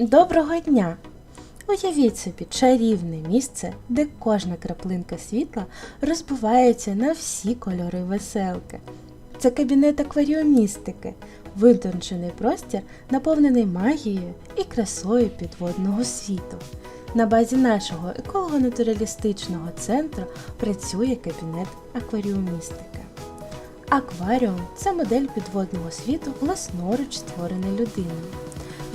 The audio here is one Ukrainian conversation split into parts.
Доброго дня! Уявіть собі чарівне місце, де кожна краплинка світла розбивається на всі кольори веселки. Це кабінет акваріумістики, витончений простір, наповнений магією і красою підводного світу. На базі нашого еколого-натуралістичного центру працює кабінет акваріумістики. Акваріум це модель підводного світу, власноруч створений людиною.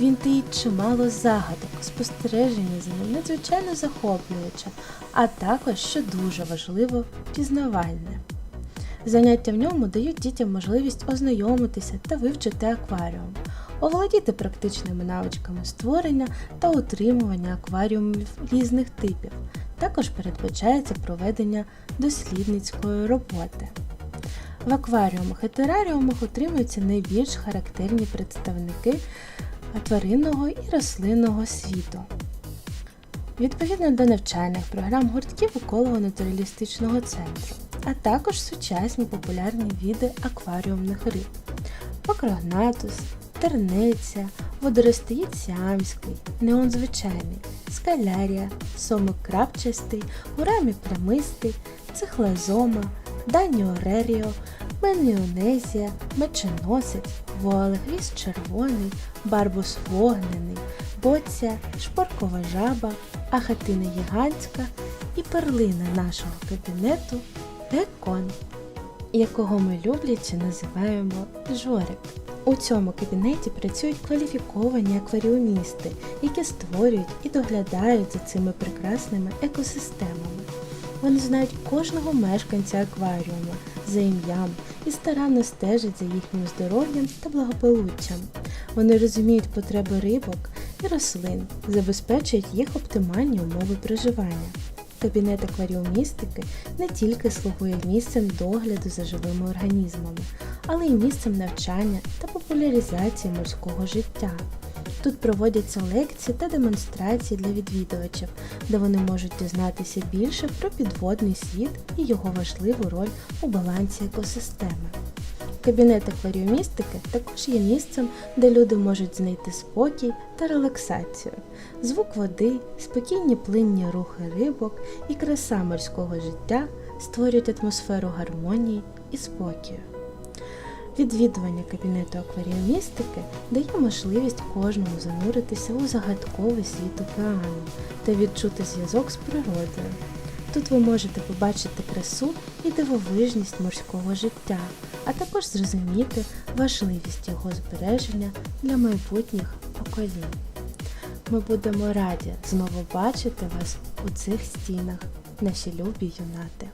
Він таїть чимало загадок, спостереження за ним надзвичайно захоплююче, а також, що дуже важливо, пізнавальне. Заняття в ньому дають дітям можливість ознайомитися та вивчити акваріум, оволодіти практичними навичками створення та утримування акваріумів різних типів. Також передбачається проведення дослідницької роботи. В акваріумах і тераріумах утримуються найбільш характерні представники тваринного і рослинного світу. Відповідно до навчальних програм гуртків еколого-натуралістичного центру, а також сучасні популярні види акваріумних риб. Покрогнатус, тернеця, водоростоїд сіамський, неон звичайний, скалярія, сомик крапчастий, гурамі плямистий, цихлозома, даніореріо, меніонезія, меченосець, волегвіс червоний, барбус вогнений, боця, шпоркова жаба, ахатина гігантська і перлина нашого кабінету геккон, якого ми любляче називаємо жорик. У цьому кабінеті працюють кваліфіковані акваріумісти, які створюють і доглядають за цими прекрасними екосистемами. Вони знають кожного мешканця акваріуму за ім'ям і старанно стежать за їхнім здоров'ям та благополуччям. Вони розуміють потреби рибок і рослин, забезпечують їх оптимальні умови проживання. Кабінет акваріумістики не тільки слугує місцем догляду за живими організмами, але й місцем навчання та популяризації морського життя. Тут проводяться лекції та демонстрації для відвідувачів, де вони можуть дізнатися більше про підводний світ і його важливу роль у балансі екосистеми. Кабінет акваріумістики також є місцем, де люди можуть знайти спокій та релаксацію, звук води, спокійні плинні рухи рибок і краса морського життя створюють атмосферу гармонії і спокою. Відвідування кабінету акваріумістики дає можливість кожному зануритися у загадковий світ океану та відчути зв'язок з природою. Тут ви можете побачити красу і дивовижність морського життя, а також зрозуміти важливість його збереження для майбутніх поколінь. Ми будемо раді знову бачити вас у цих стінах, наші любі юнати.